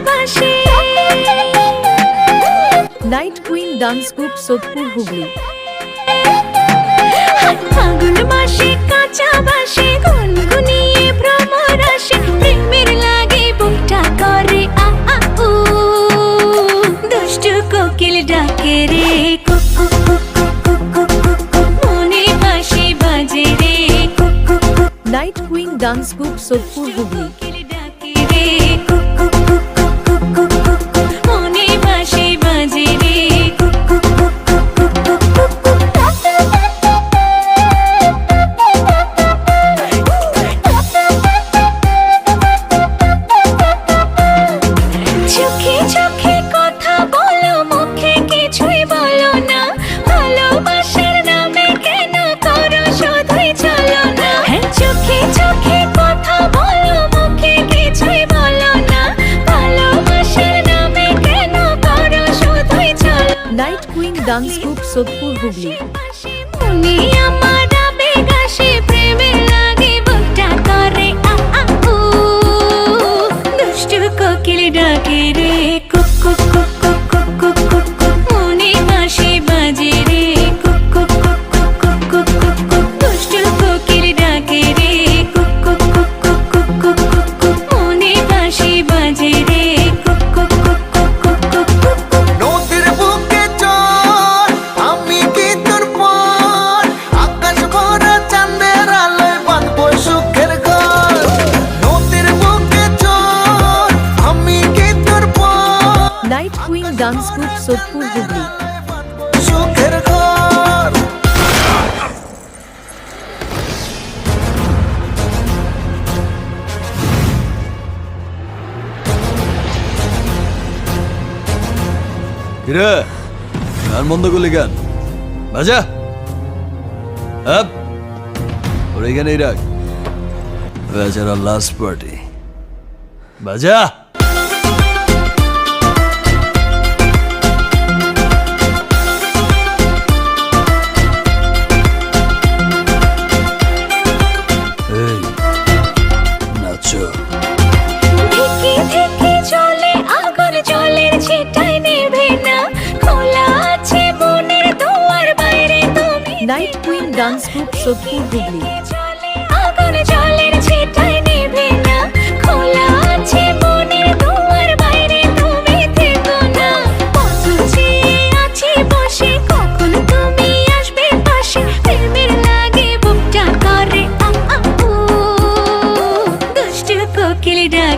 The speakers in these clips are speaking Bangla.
ভালোবাসি। Night queen dance group Sodepur Hooghly. ফাগুন মাসে কাঁচা বাসে গুনগুনিয়ে ভ্রমর আসে। প্রেমের লাগে বুকটা করে আ আ দুষ্টু কোকিল ডাকে বাজে রে night queen dance group Sodepur Hooghly. Night queen dance group Sodepur Hooghly dance group Sodepur Hooghly কিরে? গান বন্ধ করলি গান বাজা? আপ। ওর এখানেই রাখ। বেচারা লাস্ট পার্টি বাজা? থেকে থেকে চলে আগুন জলের ছিটায় নেভে না। খোলা আছে মনের দুয়ার বাইরে তুমি night queen dance group Sodepur Hooghly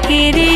কে রে